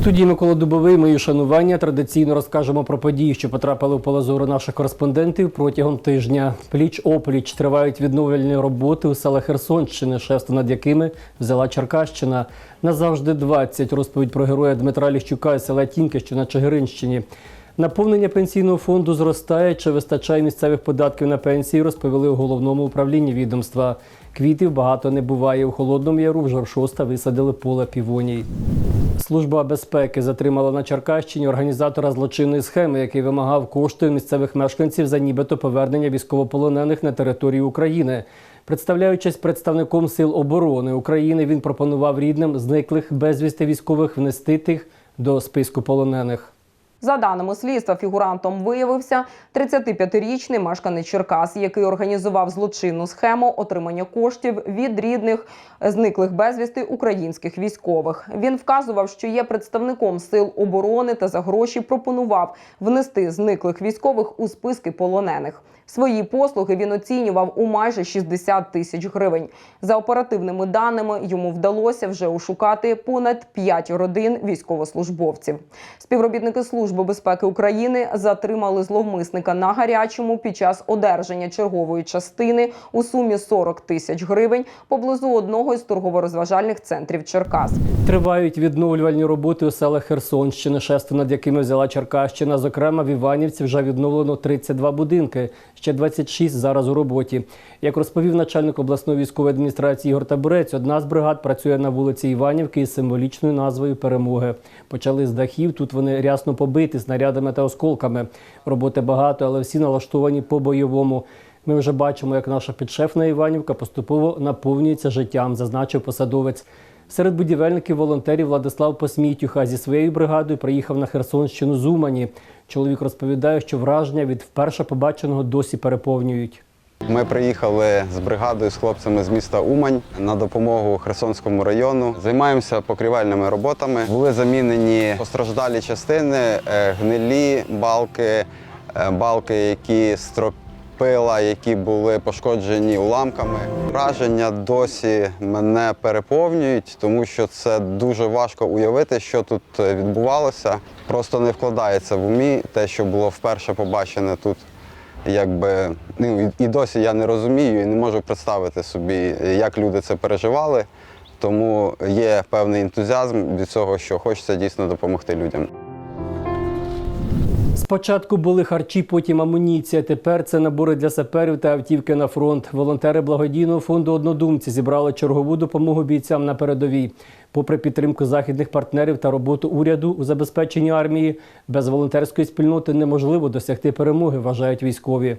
студії Микола Дубовий. Мої шанування. Традиційно розкажемо про події, що потрапили в поле зору наших кореспондентів протягом тижня. Пліч опліч тривають відновлювальні роботи у селах Херсонщини, шефство над якими взяла Черкащина. Назавжди 20. Розповідь про героя Дмитра Ліщука із села Тінки, що на Чигиринщині. Наповнення пенсійного фонду зростає. Чи вистачає місцевих податків на пенсії? Розповіли у головному управлінні відомства. Квітів багато не буває. У холодному яру в Жоршоста висадили поле півоній. Служба безпеки затримала на Черкащині організатора злочинної схеми, який вимагав кошти місцевих мешканців за нібито повернення військовополонених на територію України. Представляючись представником сил оборони України, він пропонував рідним зниклих безвісти військових внести тих до списку полонених. За даними слідства, фігурантом виявився 35-річний мешканець Черкас, який організував злочинну схему отримання коштів від рідних зниклих безвісти українських військових. Він вказував, що є представником сил оборони та за гроші пропонував внести зниклих військових у списки полонених. Свої послуги він оцінював у майже 60 тисяч гривень. За оперативними даними йому вдалося вже ошукати понад 5 родин військовослужбовців. Співробітники Служби безпеки України затримали зловмисника на гарячому під час одержання чергової частини у сумі 40 тисяч гривень поблизу одного із торгово-розважальних центрів Черкас. Тривають відновлювальні роботи у селах Херсонщини, шефство над якими взяла Черкащина. Зокрема, в Іванівці вже відновлено 32 будинки, ще 26 зараз у роботі. Як розповів начальник обласної військової адміністрації Ігор Табурець, одна з бригад працює на вулиці Іванівки із символічною назвою Перемоги. Почали з дахів. Тут вони рясно побиті снарядами та осколками. Роботи багато, але всі налаштовані по-бойовому. Ми вже бачимо, як наша підшефна Іванівка поступово наповнюється життям, зазначив посадовець. Серед будівельників волонтерів Владислав Посмітюха зі своєю бригадою приїхав на Херсонщину з Умані. Чоловік розповідає, що враження від вперше побаченого досі переповнюють. Ми приїхали з бригадою з хлопцями з міста Умань на допомогу Херсонському району. Займаємося покрівельними роботами. Були замінені постраждалі частини, е, гнилі балки, е, балки, які стропила, які були пошкоджені уламками. Враження досі мене переповнюють, тому що це дуже важко уявити, що тут е, відбувалося. Просто не вкладається в умі те, що було вперше побачене тут якби ну і досі я не розумію і не можу представити собі, як люди це переживали. Тому є певний ентузіазм від цього, що хочеться дійсно допомогти людям. Спочатку були харчі, потім амуніція. Тепер це набори для саперів та автівки на фронт. Волонтери благодійного фонду однодумці зібрали чергову допомогу бійцям на передовій. Попри підтримку західних партнерів та роботу уряду у забезпеченні армії, без волонтерської спільноти неможливо досягти перемоги, вважають військові.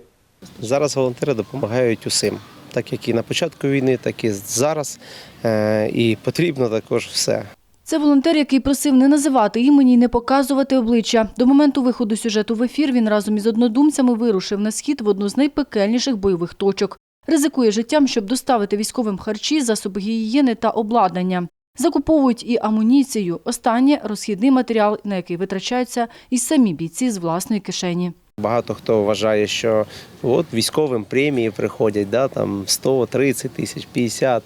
Зараз волонтери допомагають усім, так як і на початку війни, так і зараз. Е, І потрібно також все. Це волонтер, який просив не називати імені і не показувати обличчя. До моменту виходу сюжету в ефір він разом із однодумцями вирушив на схід в одну з найпекельніших бойових точок. Ризикує життям, щоб доставити військовим харчі, засоби гігієни та обладнання. Закуповують і амуніцію. Останнє розхідний матеріал, на який витрачаються і самі бійці з власної кишені. Багато хто вважає, що от військовим премії приходять, да, там 100, 30 тисяч, 50.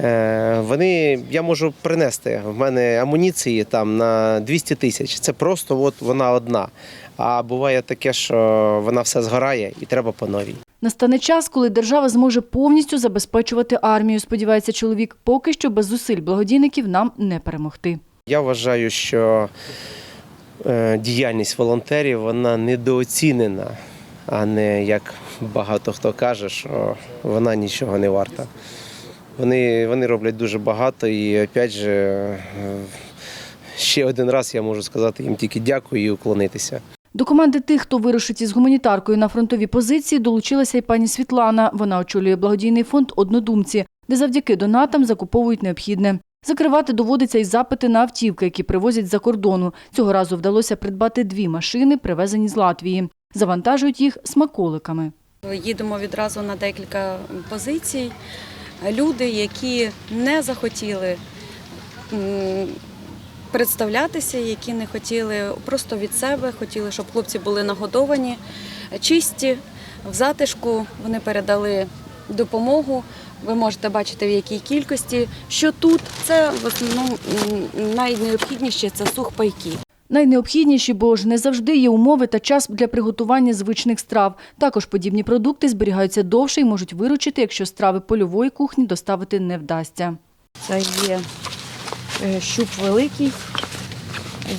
Е, вони, я можу принести, в мене амуніції там на 200 тисяч. Це просто от вона одна. А буває таке, що вона все згорає і треба по новій. Настане час, коли держава зможе повністю забезпечувати армію, сподівається чоловік. Поки що без зусиль благодійників нам не перемогти. Я вважаю, що діяльність волонтерів вона недооцінена, а не як багато хто каже, що вона нічого не варта. Вони, вони роблять дуже багато і опять же, е, ще один раз я можу сказати їм тільки дякую і уклонитися. До команди тих, хто вирушить із гуманітаркою на фронтові позиції, долучилася й пані Світлана. Вона очолює благодійний фонд Однодумці, де завдяки донатам закуповують необхідне. Закривати доводиться й запити на автівки, які привозять з-за кордону. Цього разу вдалося придбати дві машини, привезені з Латвії. Завантажують їх смаколиками. Їдемо відразу на декілька позицій. Люди, які не захотіли представлятися, які не хотіли просто від себе, хотіли, щоб хлопці були нагодовані, чисті, в затишку. Вони передали допомогу. Ви можете бачити в якій кількості. Що тут це в основному найнеобхідніше це сухпайки. Найнеобхідніші, бо ж не завжди є умови та час для приготування звичних страв. Також подібні продукти зберігаються довше і можуть виручити, якщо страви польової кухні доставити не вдасться. Це є е, щуп великий,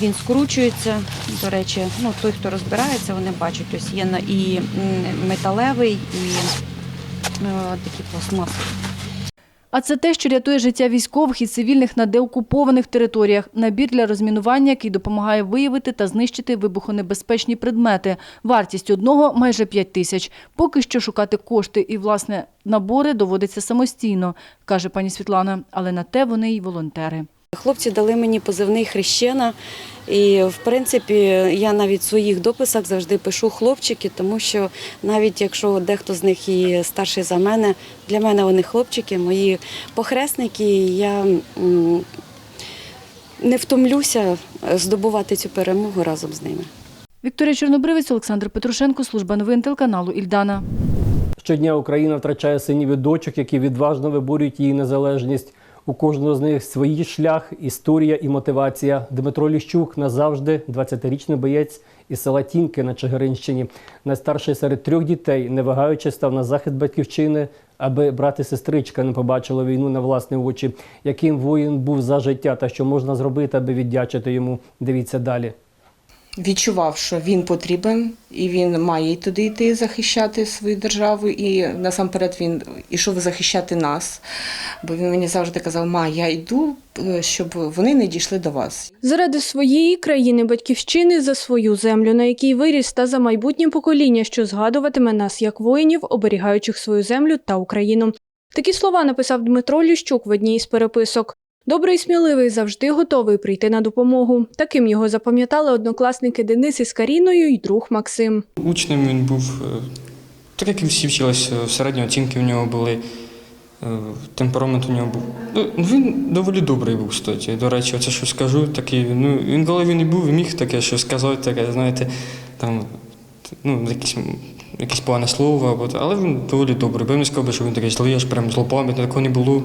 він скручується. До речі, ну, той, хто розбирається, вони бачать, ось є і металевий, і такі пластмаси. А це те, що рятує життя військових і цивільних на деокупованих територіях. Набір для розмінування, який допомагає виявити та знищити вибухонебезпечні предмети. Вартість одного майже 5 тисяч. Поки що шукати кошти і, власне, набори доводиться самостійно, каже пані Світлана. Але на те вони й волонтери. Хлопці дали мені позивний хрещена. І в принципі я навіть в своїх дописах завжди пишу хлопчики, тому що навіть якщо дехто з них і старший за мене, для мене вони хлопчики, мої похресники. Я не втомлюся здобувати цю перемогу разом з ними. Вікторія Чорнобривець, Олександр Петрушенко, служба новин телеканалу Ільдана. Щодня Україна втрачає синів і дочок, які відважно виборюють її незалежність. У кожного з них свої шлях, історія і мотивація. Дмитро Ліщук назавжди 20-річний боєць із села Тінки на Чигиринщині. Найстарший серед трьох дітей, не вагаючи, став на захист батьківщини, аби брат і сестричка не побачили війну на власні очі. Яким воїн був за життя та що можна зробити, аби віддячити йому. Дивіться далі. Відчував, що він потрібен і він має й туди йти захищати свою державу. І насамперед він ішов захищати нас. Бо він мені завжди казав: Ма, я йду, е, щоб вони не дійшли до вас. Заради своєї країни батьківщини за свою землю, на якій виріс, та за майбутнє покоління, що згадуватиме нас як воїнів, оберігаючих свою землю та Україну. Такі слова написав Дмитро Лющук в одній із переписок. Добрий і сміливий, завжди готовий прийти на допомогу. Таким його запам'ятали однокласники Денис із Каріною і друг Максим. Учнем він був, е, так як і всі вчилися, середні оцінки в нього були, е, темперамент у нього був. Ну, він доволі добрий був, кстати. До речі, оце що скажу, такий, ну, він коли він і був, міг таке що сказати, таке, знаєте, там, ну, якісь, якесь погане слово, але він доволі добрий. Бо я не сказав, що він такий злий, аж прям злопам'ятний, такого не було.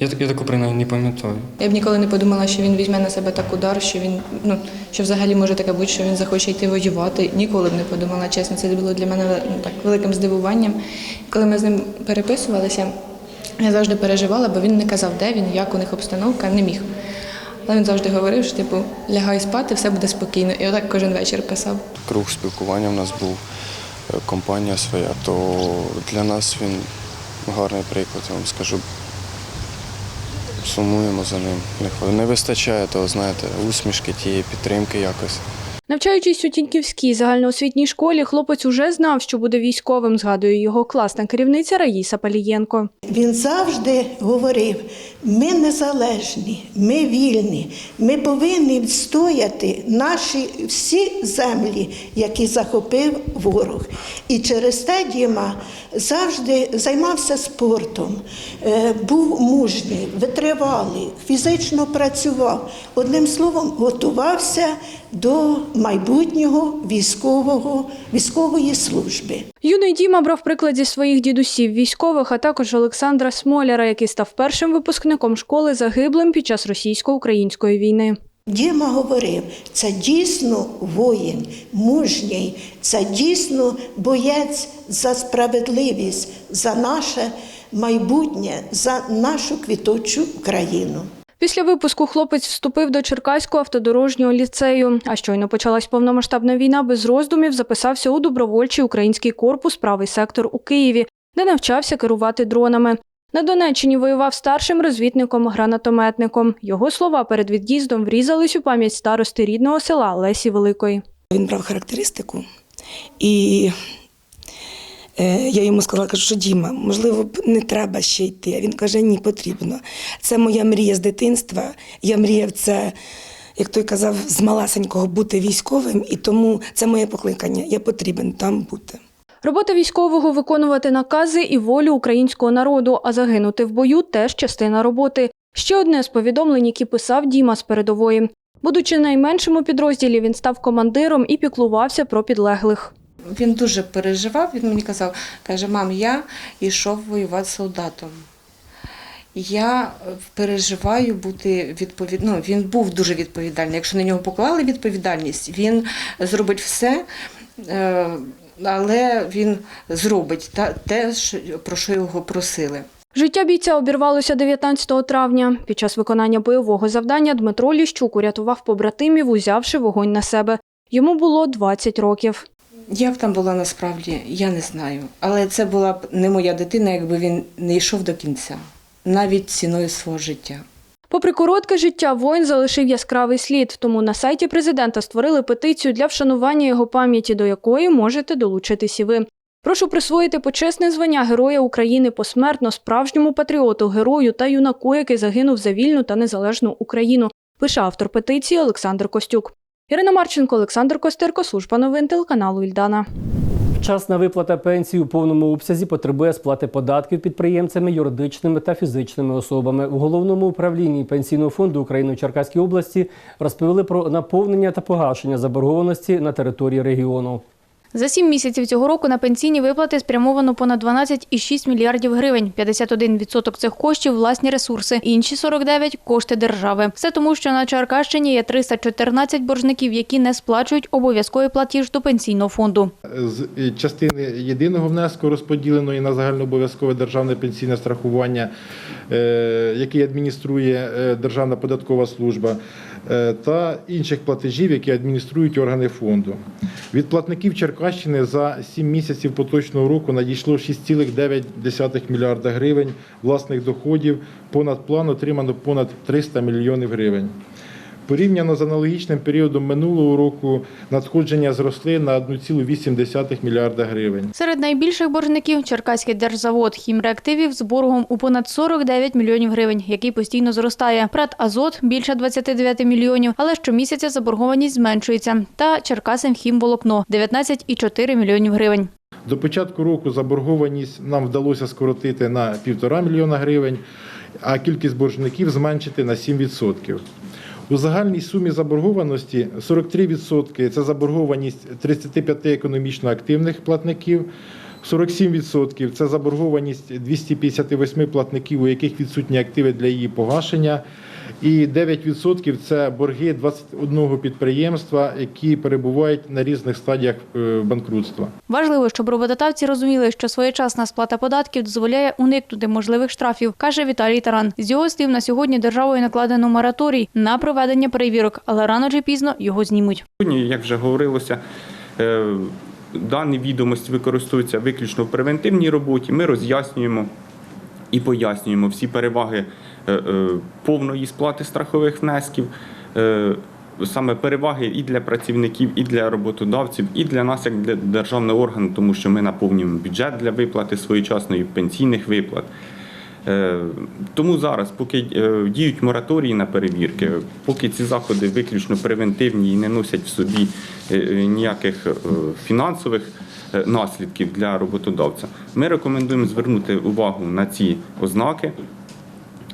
Я, так- я такого принаймні не пам'ятаю. Я б ніколи не подумала, що він візьме на себе так удар, що він ну що взагалі може таке бути, що він захоче йти воювати. Ніколи б не подумала. Чесно, це було для мене ну, так великим здивуванням. Коли ми з ним переписувалися, я завжди переживала, бо він не казав, де він, як у них обстановка, не міг. Але він завжди говорив, що типу лягай спати, все буде спокійно. І отак кожен вечір писав. круг спілкування в нас був, е, компанія своя, то для нас він гарний приклад, я вам скажу. Сумуємо за ним. Не вистачає того, знаєте, усмішки тієї підтримки якось. Навчаючись у Тіньківській загальноосвітній школі, хлопець уже знав, що буде військовим, згадує його класна керівниця Раїса Палієнко. Він завжди говорив: ми незалежні, ми вільні, ми повинні відстояти наші всі землі, які захопив ворог. І через те Діма завжди займався спортом, е, був мужній, витривалий, фізично працював. Одним словом, готувався до майбутнього військового, військової служби. Юний Діма брав приклад зі своїх дідусів військових, а також Олександра Смоляра, який став першим випускником школи загиблим під час російсько-української війни. Діма говорив, це дійсно воїн, мужній, це дійсно боєць за справедливість, за наше майбутнє, за нашу квіточу Україну. Після випуску хлопець вступив до Черкаського автодорожнього ліцею. А щойно почалась повномасштабна війна, без роздумів записався у добровольчий український корпус правий сектор у Києві, де навчався керувати дронами. На Донеччині воював старшим розвідником-гранатометником. Його слова перед від'їздом врізались у пам'ять старости рідного села Лесі Великої. Він брав характеристику, і я йому сказала, кажу, що Діма, можливо, не треба ще йти. А він каже, ні, потрібно. Це моя мрія з дитинства. Я мріяв це, як той казав, з малесенького бути військовим, і тому це моє покликання. Я потрібен там бути. Робота військового виконувати накази і волю українського народу, а загинути в бою теж частина роботи. Ще одне з повідомлень, які писав Діма з передової. Будучи найменшим у підрозділі, він став командиром і піклувався про підлеглих. Він дуже переживав. Він мені казав, каже: мам, я йшов воювати з солдатом. Я е, переживаю бути відповідно. Ну, він був дуже відповідальний. Якщо на нього поклали відповідальність, він зробить все, е, але він зробить те, про що його просили. Життя бійця обірвалося 19 травня. Під час виконання бойового завдання Дмитро Ліщук урятував побратимів, узявши вогонь на себе. Йому було 20 років. Як там була насправді, я не знаю. Але це була б не моя дитина, якби він не йшов до кінця, навіть ціною свого життя. Попри коротке життя, воїн залишив яскравий слід, тому на сайті президента створили петицію для вшанування його пам'яті, до якої можете долучитись і ви. Прошу присвоїти почесне звання Героя України посмертно справжньому патріоту, герою та юнаку, який загинув за вільну та незалежну Україну, пише автор петиції Олександр Костюк. Ірина Марченко, Олександр Костерко, служба новин телеканалу Ільдана. Вчасна виплата пенсії у повному обсязі потребує сплати податків підприємцями, юридичними та фізичними особами. У головному управлінні пенсійного фонду України у Черкаській області розповіли про наповнення та погашення заборгованості на території регіону. За сім місяців цього року на пенсійні виплати спрямовано понад 12,6 мільярдів гривень. 51% цих коштів – власні ресурси, інші 49 – кошти держави. Все тому, що на Черкащині є 314 боржників, які не сплачують обов'язковий платіж до пенсійного фонду. з частини єдиного внеску розподіленої на загальнообов'язкове державне пенсійне страхування, е, який адмініструє е, Державна податкова служба, та інших платежів, які адмініструють органи фонду. Від платників Черкащини за 7 місяців поточного року надійшло 6,9 мільярда гривень власних доходів. Понад план отримано понад 300 мільйонів гривень. Порівняно з аналогічним періодом минулого року надходження зросли на 1,8 мільярда гривень. Серед найбільших боржників – Черкаський держзавод хімреактивів з боргом у понад 49 мільйонів гривень, який постійно зростає. Прат Азот – більше 29 мільйонів, але щомісяця заборгованість зменшується. Та Черкасимхімволокно – 19,4 мільйонів гривень. До початку року заборгованість нам вдалося скоротити на 1,5 мільйона гривень, а кількість боржників зменшити на 7%. У загальній сумі заборгованості 43% – це заборгованість 35 економічно активних платників, 47% – це заборгованість 258 платників, у яких відсутні активи для її погашення, і 9% – це борги 21 підприємства, які перебувають на різних стадіях е, банкрутства. Важливо, щоб роботодавці розуміли, що своєчасна сплата податків дозволяє уникнути можливих штрафів, каже Віталій Таран. З його слів, на сьогодні державою накладено мораторій на проведення перевірок, але рано чи пізно його знімуть. Сьогодні, як вже говорилося, е, дані відомості використовуються виключно в превентивній роботі. Ми роз'яснюємо і пояснюємо всі переваги повної сплати страхових внесків. е, Саме переваги і для працівників, і для роботодавців, і для нас, як для державного органу, тому що ми наповнюємо бюджет для виплати своєчасної пенсійних виплат. Е, Тому зараз, поки е, діють мораторії на перевірки, поки ці заходи виключно превентивні і не носять в собі е, е, ніяких е, фінансових е, наслідків для роботодавця, ми рекомендуємо звернути увагу на ці ознаки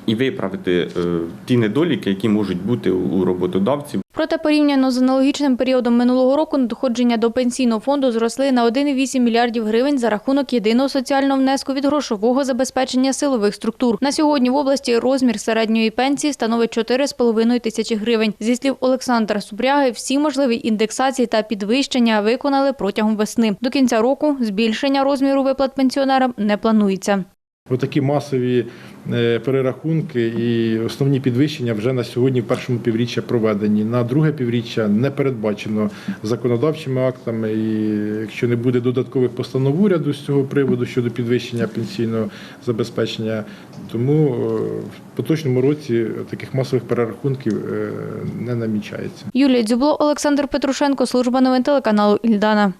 і виправити е, ті недоліки, які можуть бути у роботодавців. Проте порівняно з аналогічним періодом минулого року надходження до пенсійного фонду зросли на 1,8 мільярдів гривень за рахунок єдиного соціального внеску від грошового забезпечення силових структур. На сьогодні в області розмір середньої пенсії становить 4,5 тисячі гривень. Зі слів Олександра Супряги, всі можливі індексації та підвищення виконали протягом весни. До кінця року збільшення розміру виплат пенсіонерам не планується. Отакі масові е, перерахунки і основні підвищення вже на сьогодні в першому півріччя проведені. На друге півріччя не передбачено законодавчими актами. І якщо не буде додаткових постанов уряду з цього приводу щодо підвищення пенсійного забезпечення, тому е, в поточному році таких масових перерахунків е, не намічається. Юлія Дзюбло, Олександр Петрушенко, служба новин телеканалу Ільдана.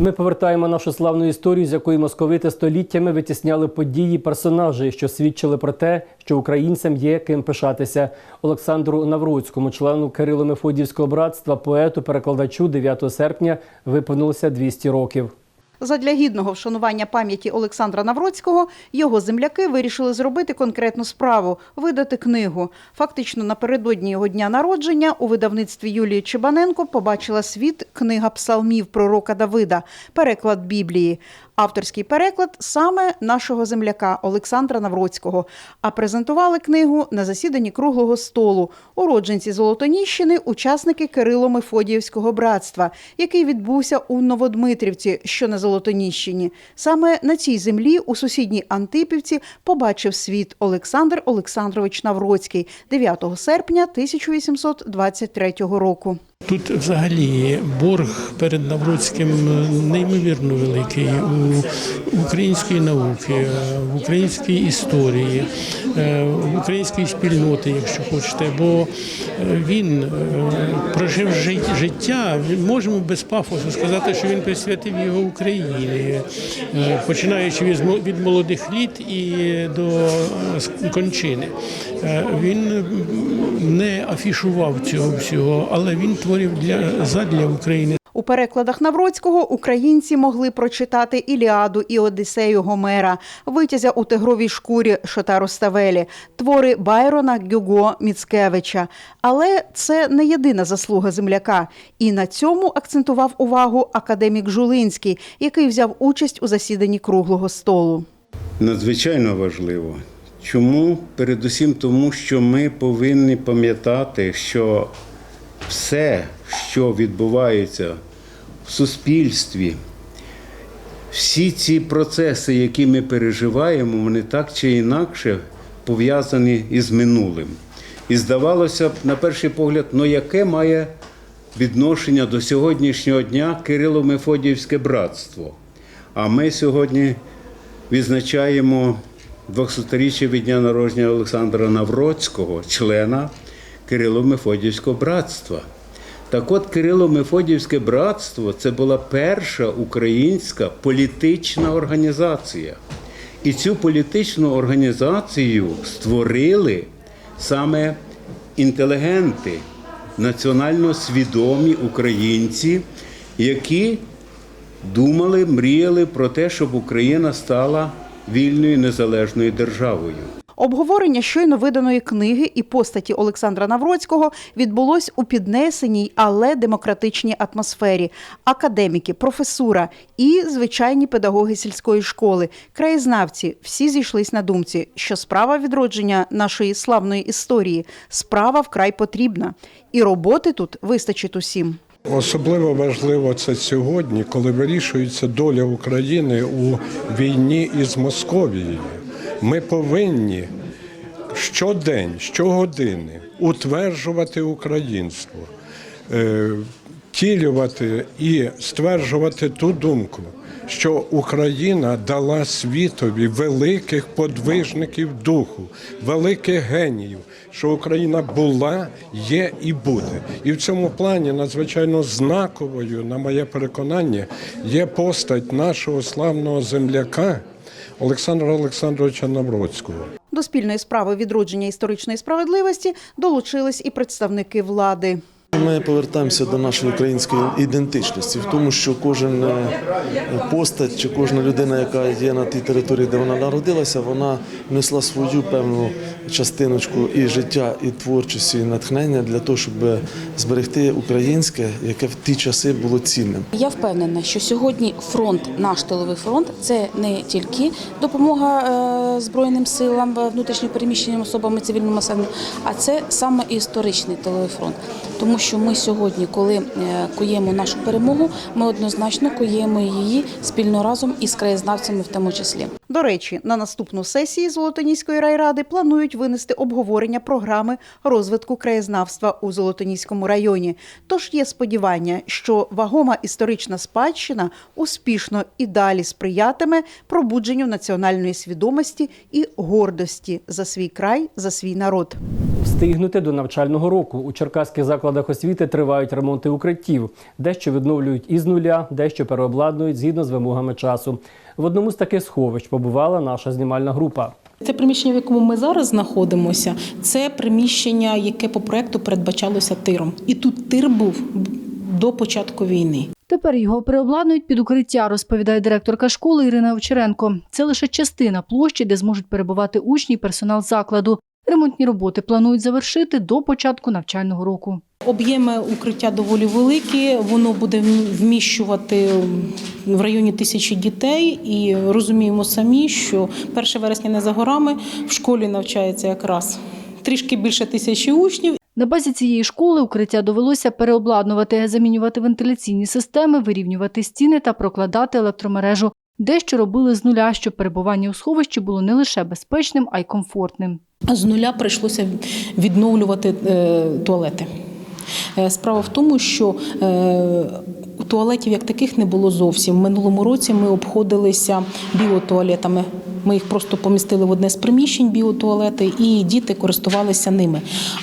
Ми повертаємо нашу славну історію, з якої московити століттями витісняли події, персонажі, що свідчили про те, що українцям є ким пишатися. Олександру Навроцькому, члену Кирило-Мефодіївського братства, поету, перекладачу 9 серпня виповнилося 200 років. Задля гідного вшанування пам'яті Олександра Навроцького його земляки вирішили зробити конкретну справу видати книгу. Фактично напередодні його дня народження у видавництві Юлії Чебаненко побачила світ книга псалмів пророка Давида, переклад Біблії. Авторський переклад саме нашого земляка Олександра Навроцького. А презентували книгу на засіданні круглого столу. Уродженці Золотоніщини, учасники Кирило-Мефодіївського братства, який відбувся у Новодмитрівці, що на Золотоніщині. Саме на цій землі у сусідній Антипівці побачив світ Олександр Олександрович Навроцький 9 серпня 1823 року. Тут взагалі борг перед Навроцьким неймовірно великий у української науки, в українській історії, в української спільноти, якщо хочете. Бо він е, прожив жит- життя, можемо без пафосу сказати, що він присвятив його Україні, е, починаючи від молодих літ і до е, кончини. Е, Він не афішував цього всього, але він творив для задля України. У перекладах Навроцького українці могли прочитати Іліаду і Одіссею Гомера, витязя у тигровій шкурі Шотару Ставелі, твори Байрона, Гюго, Міцкевича. Але це не єдина заслуга земляка. І на цьому акцентував увагу академік Жулинський, який взяв участь у засіданні круглого столу. надзвичайно важливо. Чому? Передусім тому, що ми повинні пам'ятати, що все, що відбувається в суспільстві, всі ці процеси, які ми переживаємо, вони так чи інакше пов'язані із минулим. І здавалося б, на перший погляд, ну яке має відношення до сьогоднішнього дня Кирило-Мефодіївське братство. А ми сьогодні відзначаємо 200-річчя від дня народження Олександра Навроцького, члена Кирило-Мефодіївського братства. Так от Кирило-Мефодіївське братство це була перша українська політична організація. І цю політичну організацію створили саме інтелігенти, національно свідомі українці, які думали, мріяли про те, щоб Україна стала вільною незалежною державою. Обговорення щойно виданої книги і постаті Олександра Навроцького відбулось у піднесеній, але демократичній атмосфері. Академіки, професура і звичайні педагоги сільської школи, краєзнавці всі зійшлись на думці, що справа відродження нашої славної історії справа вкрай потрібна, і роботи тут вистачить усім. Особливо важливо це сьогодні, коли вирішується доля України у війні із Московією. Ми повинні щодень, щогодини утверджувати українство, е, втілювати і стверджувати ту думку, що Україна дала світові великих подвижників духу, великих геніїв, що Україна була, є і буде. І в цьому плані надзвичайно знаковою, на моє переконання, є постать нашого славного земляка Олександра Олександровича Навроцького. До спільної справи відродження історичної справедливості долучились і представники влади. Ми повертаємося до нашої української ідентичності, в тому, що кожен е, постать чи кожна людина, яка є на тій території, де вона народилася, вона внесла свою певну частиночку і життя, і творчості, і натхнення для того, щоб зберегти українське, яке в ті часи було цінним. Я впевнена, що сьогодні фронт, наш тиловий фронт, це не тільки допомога е, збройним силам, внутрішньо переміщеним особам і цивільному населенню, а це саме історичний тиловий фронт. Тому що ми сьогодні, коли е, куємо нашу перемогу, ми однозначно куємо її спільно разом із краєзнавцями в тому числі. До речі, на наступну сесії Золотоніської райради планують винести обговорення програми розвитку краєзнавства у Золотоніському районі. Тож є сподівання, що вагома історична спадщина успішно і далі сприятиме пробудженню національної свідомості і гордості за свій край, за свій народ. Встигнути до навчального року. У черкаських закладах освіти тривають ремонти укриттів. Дещо відновлюють із нуля, дещо переобладнують згідно з вимогами часу. В одному з таких сховищ побувала наша знімальна група. Це приміщення, в якому ми зараз знаходимося, це приміщення, яке по проекту передбачалося тиром. І тут тир був до початку війни. Тепер його переобладнують під укриття, розповідає директорка школи Ірина Овчаренко. Це лише частина площі, де зможуть перебувати учні і персонал закладу. Ремонтні роботи планують завершити до початку навчального року. Об'єми укриття доволі великі. Воно буде вміщувати в районі тисячі дітей, і розуміємо самі, що 1 вересня не за горами в школі навчається якраз трішки більше тисячі учнів. На базі цієї школи укриття довелося переобладнувати, замінювати вентиляційні системи, вирівнювати стіни та прокладати електромережу. Дещо робили з нуля, щоб перебування у сховищі було не лише безпечним, а й комфортним. З нуля прийшлося відновлювати е, туалети. Е, Справа в тому, що е, туалетів як таких не було зовсім. В минулому році ми обходилися біотуалетами. Ми їх просто помістили в одне з приміщень біотуалети, і діти користувалися ними.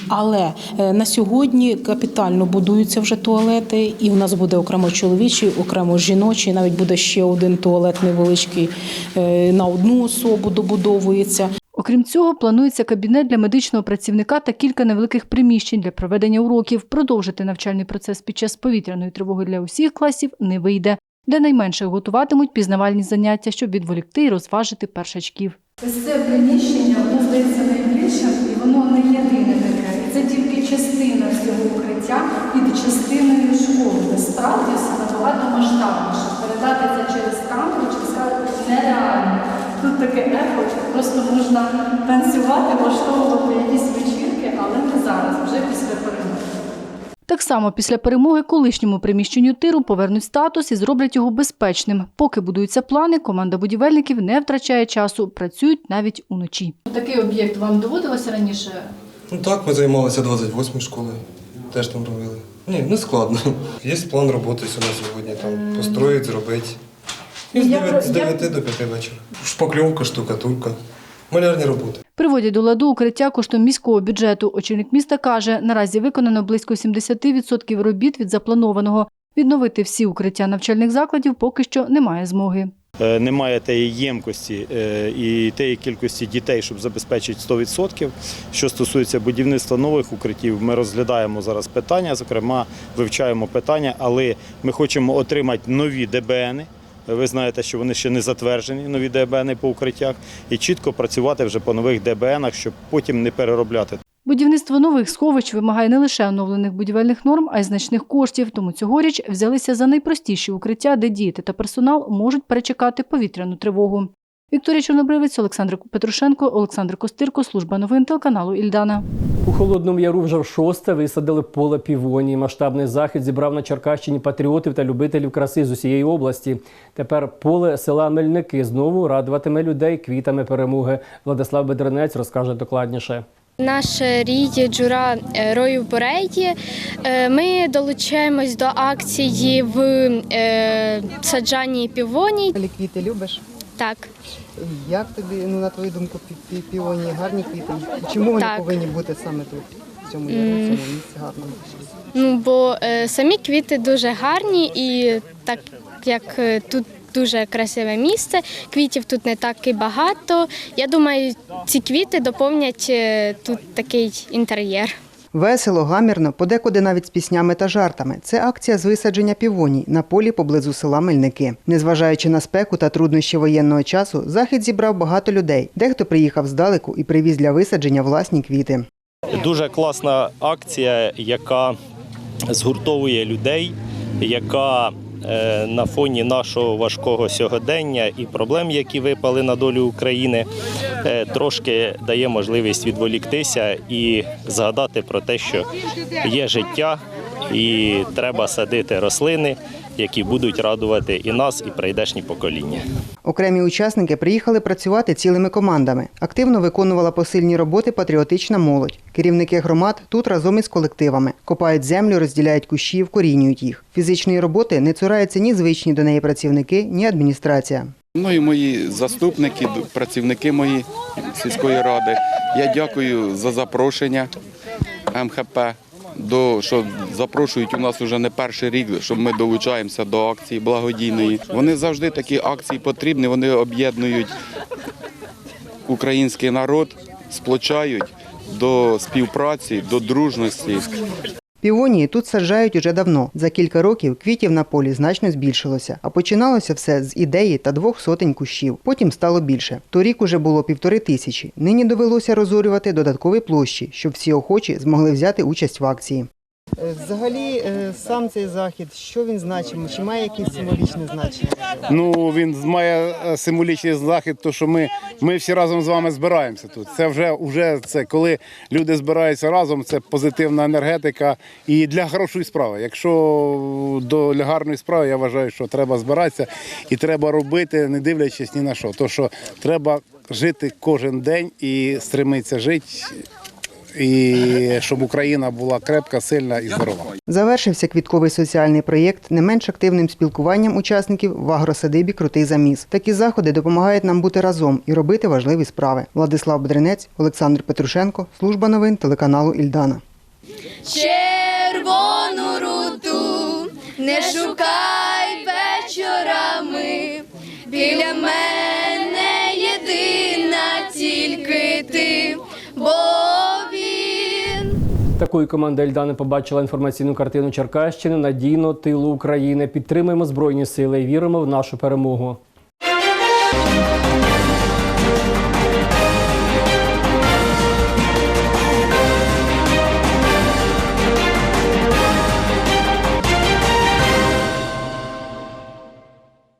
Але на сьогодні капітально будуються вже туалети, і у нас буде окремо чоловічий, окремо жіночий. Навіть буде ще один туалет невеличкий на одну особу добудовується. Окрім цього, планується кабінет для медичного працівника та кілька невеликих приміщень для проведення уроків. Продовжити навчальний процес під час повітряної тривоги для усіх класів не вийде. Для найменших готуватимуть пізнавальні заняття, щоб відволікти і розважити першачків. Це приміщення, воно здається найбільшим, і воно не єдине таке. Це тільки частина цього укриття під частиною школи. Насправді все набагато масштабніше. Передати це через камеру, через камеру нереально. Тут таке ехо, просто можна танцювати, влаштовувати якісь вечірки, але не зараз, вже після перемоги. Так само після перемоги колишньому приміщенню тиру повернуть статус і зроблять його безпечним. Поки будуються плани, команда будівельників не втрачає часу, працюють навіть уночі. Такий об'єкт вам доводилося раніше? Ну так, ми займалися 28 школою, теж там робили. Ні, не складно. Є план роботи сьогодні, там построїть, зробити. І з 9, з 9 до 5 вечора. Шпакльовка, штукатурка, малярні роботи. Приводять до ладу укриття коштом міського бюджету. Очільник міста каже, наразі виконано близько 70% робіт від запланованого. Відновити всі укриття навчальних закладів поки що немає змоги. Е, Немає тієї ємкості е, і тієї кількості дітей, щоб забезпечити 100%. Що стосується будівництва нових укриттів, ми розглядаємо зараз питання, зокрема, вивчаємо питання, але ми хочемо отримати нові ДБНи. Ви знаєте, що вони ще не затверджені, нові ДБНи по укриттях, і чітко працювати вже по нових ДБНах, щоб потім не переробляти. Будівництво нових сховищ вимагає не лише оновлених будівельних норм, а й значних коштів. Тому цьогоріч взялися за найпростіші укриття, де діти та персонал можуть перечекати повітряну тривогу. Вікторія Чорнобривець, Олександр Петрушенко, Олександр Костирко, служба новин телеканалу Ільдана. У Холодному Яру вже в шосте висадили поле півонії. Масштабний захід зібрав на Черкащині патріотів та любителів краси з усієї області. Тепер поле села Мельники знову радуватиме людей квітами перемоги. Владислав Бедренець розкаже докладніше. Наш рій Джура е, Рою Борейді. Е, Ми долучаємось до акції в е, саджанні півоній. Квіти любиш? Так. Як тобі, ну на твою думку, пі- пі- піоні гарні квіти? Чому вони Так. повинні бути саме тут, в цьому, яру, в цьому місці гарному? Ну бо е, самі квіти дуже гарні, і так як е, тут дуже красиве місце, квітів тут не так і багато. Я думаю, ці квіти доповнять е, тут такий інтер'єр. Весело, гамірно, подекуди навіть з піснями та жартами. Це акція з висадження півоній на полі поблизу села Мельники. Незважаючи на спеку та труднощі воєнного часу, захід зібрав багато людей. Дехто приїхав здалеку і привіз для висадження власні квіти. Дуже класна акція, яка згуртовує людей, яка на фоні нашого важкого сьогодення і проблем, які випали на долю України, е, трошки дає можливість відволіктися і згадати про те, що є життя, і треба садити рослини, які будуть радувати і нас, і прийдешні покоління. Окремі учасники приїхали працювати цілими командами. Активно виконувала посильні роботи патріотична молодь. Керівники громад тут разом із колективами. Копають землю, розділяють кущі, вкорінюють їх. Фізичної роботи не цураються ні звичні до неї працівники, ні адміністрація. Ну і мої заступники, працівники мої сільської ради. Я дякую за запрошення МХП. До що запрошують у нас вже не перший рік, щоб ми долучаємося до акції благодійної. Вони завжди такі акції потрібні. Вони об'єднують український народ, сплочають до співпраці, до дружності. Півонії тут саджають уже давно. За кілька років квітів на полі значно збільшилося. А починалося все з ідеї та двох сотень кущів. Потім стало більше. Торік уже було півтори тисячі. Нині довелося розорювати додаткові площі, щоб всі охочі змогли взяти участь в акції. Взагалі, е, сам цей захід, що він значить? Чи має якесь символічне значення? Ну він має е, символічний захід, то що ми, ми всі разом з вами збираємося тут. Це вже, вже це коли люди збираються разом, це позитивна енергетика і для хорошої справи. Якщо до гарної справи, я вважаю, що треба збиратися і треба робити, не дивлячись ні на що. То що треба жити кожен день і стремитися жити. І щоб Україна була крепка, сильна і здорова. Завершився квітковий соціальний проєкт не менш активним спілкуванням учасників в агросадибі Крутий заміс. Такі заходи допомагають нам бути разом і робити важливі справи. Владислав Бедренець, Олександр Петрушенко, служба новин телеканалу Ільдана. Червону руду не шукай вечорами. Біля мене Такою команда Ельдани побачила інформаційну картину Черкащини надійно тилу України. Підтримуємо збройні сили і віримо в нашу перемогу.